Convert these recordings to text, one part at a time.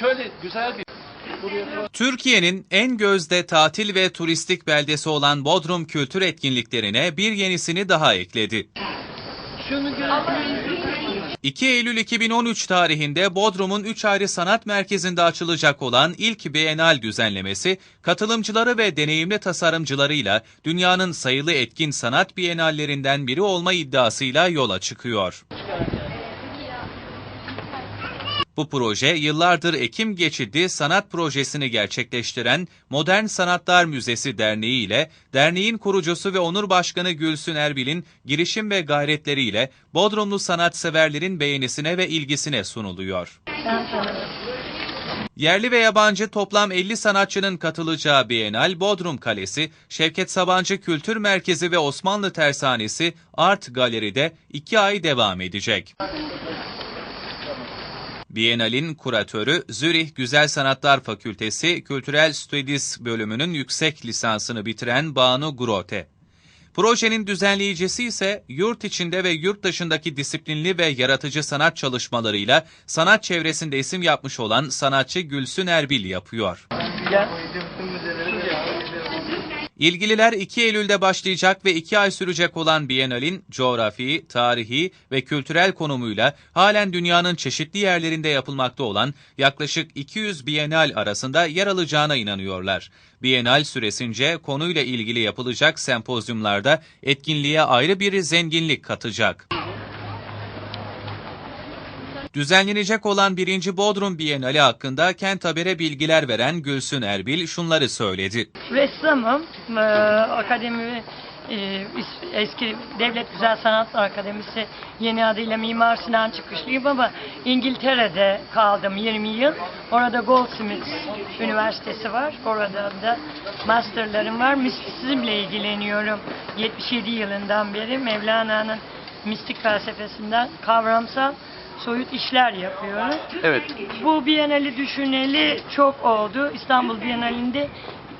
Şöyle güzel bir Türkiye'nin en gözde tatil ve turistik beldesi olan Bodrum kültür etkinliklerine bir yenisini daha ekledi. 2 Eylül 2013 tarihinde Bodrum'un 3 ayrı sanat merkezinde açılacak olan ilk Bienal düzenlemesi, katılımcıları ve deneyimli tasarımcılarıyla dünyanın sayılı etkin sanat bienallerinden biri olma iddiasıyla yola çıkıyor. Bu proje yıllardır Ekim Geçidi sanat projesini gerçekleştiren Modern Sanatlar Müzesi Derneği ile derneğin kurucusu ve onur başkanı Gülsün Erbil'in girişim ve gayretleriyle Bodrumlu sanatseverlerin beğenisine ve ilgisine sunuluyor. Yerli ve yabancı toplam 50 sanatçının katılacağı Bienal, Bodrum Kalesi, Şevket Sabancı Kültür Merkezi ve Osmanlı Tersanesi Art Galeri'de 2 ay devam edecek. Bienal'in kuratörü Zürih Güzel Sanatlar Fakültesi Kültürel Studies bölümünün yüksek lisansını bitiren Banu Grote. Projenin düzenleyicisi ise yurt içinde ve yurt dışındaki disiplinli ve yaratıcı sanat çalışmalarıyla sanat çevresinde isim yapmış olan sanatçı Gülsün Erbil yapıyor. İlgililer 2 Eylül'de başlayacak ve 2 ay sürecek olan Bienal'in coğrafi, tarihi ve kültürel konumuyla halen dünyanın çeşitli yerlerinde yapılmakta olan yaklaşık 200 Bienal arasında yer alacağına inanıyorlar. Bienal süresince konuyla ilgili yapılacak sempozyumlarda etkinliğe ayrı bir zenginlik katacak. Düzenlenecek olan 1. Bodrum Bienali hakkında Kent Haber'e bilgiler veren Gülsün Erbil şunları söyledi. Ressamım. Ee, akademi e, eski Devlet Güzel Sanatlar Akademisi yeni adıyla Mimar Sinan çıkışlıyım ama İngiltere'de kaldım 20 yıl. Orada Goldsmiths Üniversitesi var. Orada da masterlarım var. Mistisizmle ilgileniyorum. 77 yılından beri Mevlana'nın mistik felsefesinden kavramsal soyut işler yapıyorum. Evet. Bu Bienali düşüneli çok oldu. İstanbul Bienalinde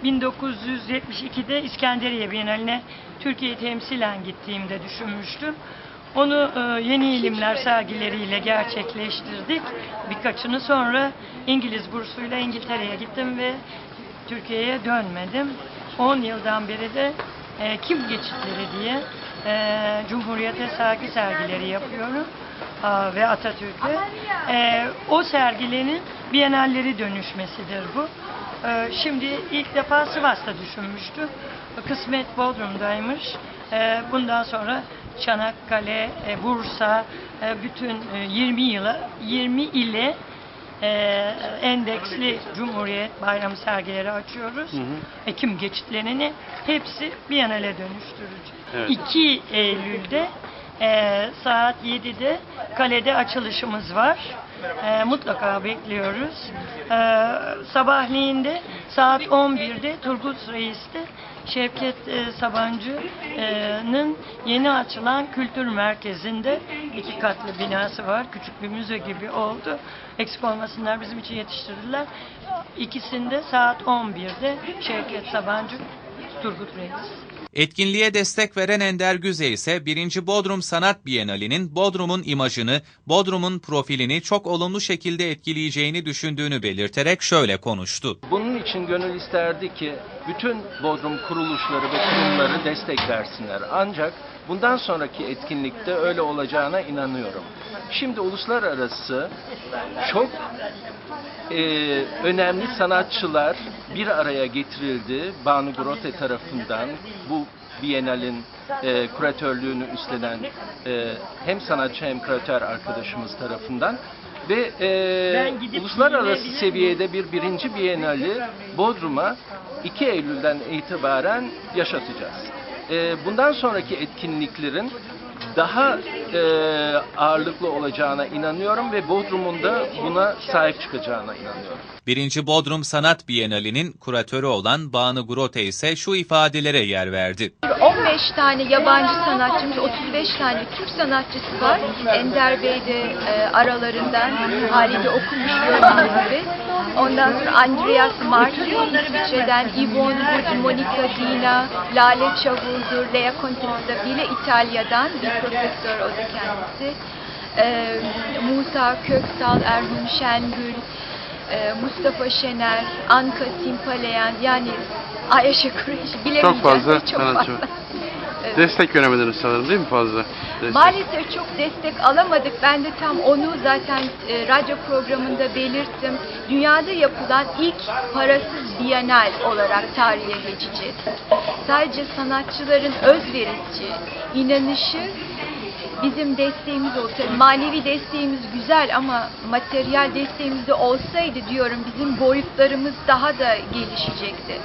1972'de İskenderiye Bienali'ne Türkiye'yi temsilen gittiğimde düşünmüştüm. Onu e, yeni ilimler sergileriyle gerçekleştirdik. Birkaçını sonra İngiliz bursuyla İngiltere'ye gittim ve Türkiye'ye dönmedim. 10 yıldan beri de e, Kim Geçitleri diye e, Cumhuriyete sergi sergileri yapıyorum ve Atatürk'e. E, o sergilerin bienalleri dönüşmesidir bu. E, şimdi ilk defa Sivas'ta düşünmüştüm. Kısmet Bodrum'daymış. E, bundan sonra Çanakkale, e, Bursa, e, bütün e, 20 yıla 20 ile e, endeksli Cumhuriyet Bayramı sergileri açıyoruz. Ekim geçitlerini hepsi Biennale dönüştüreceğiz. Evet. 2 Eylül'de e, saat 7'de kalede açılışımız var. E, mutlaka bekliyoruz. E, sabahleyin de saat 11'de Turgut Reis'te Şevket e, Sabancı'nın yeni açılan kültür merkezinde iki katlı binası var. Küçük bir müze gibi oldu. Eksik olmasınlar bizim için yetiştirdiler. İkisinde saat 11'de Şevket Sabancı, Turgut Reis. Etkinliğe destek veren Ender Güze ise 1. Bodrum Sanat Bienali'nin Bodrum'un imajını, Bodrum'un profilini çok olumlu şekilde etkileyeceğini düşündüğünü belirterek şöyle konuştu. Bunun için gönül isterdi ki bütün Bodrum kuruluşları ve kurumları destek versinler. Ancak bundan sonraki etkinlikte öyle olacağına inanıyorum. Şimdi uluslararası çok e, önemli sanatçılar bir araya getirildi. Banu Grote tarafından bu Biennale'in e, kuratörlüğünü üstlenen e, hem sanatçı hem kuratör arkadaşımız tarafından ve e, uluslararası seviyede bir birinci Biennale'i Bodrum'a 2 Eylül'den itibaren yaşatacağız. E, bundan sonraki etkinliklerin daha e, ağırlıklı olacağına inanıyorum ve Bodrum'un da buna sahip çıkacağına inanıyorum. 1. Bodrum Sanat Bienali'nin kuratörü olan Banu Grote ise şu ifadelere yer verdi. 15 tane yabancı sanatçımız, 35 tane Türk sanatçısı var. Ender Bey de e, aralarından haliyle okumuş gördüğünüz gibi. Ondan sonra Andreas Martin İsviçre'den, Yvonne Wood, Monica Dina, Lale Çavuldur, Lea Contessa ile İtalya'dan bir profesör o da kendisi. e, Musa Köksal, Erhun Şengül, e, Mustafa Şener, Anka Simpaleyan yani Ayşe Kureş bilemeyeceğim. Çok fazla çok sanatçı var. fazla. Evet. Destek göremediniz sanırım değil mi fazla? Destek. Maalesef çok destek alamadık. Ben de tam onu zaten e, radyo programında belirttim. Dünyada yapılan ilk parasız bienal olarak tarihe geçecek. Sadece sanatçıların özverisi, inanışı bizim desteğimiz olsa, manevi desteğimiz güzel ama materyal desteğimiz de olsaydı diyorum bizim boyutlarımız daha da gelişecekti.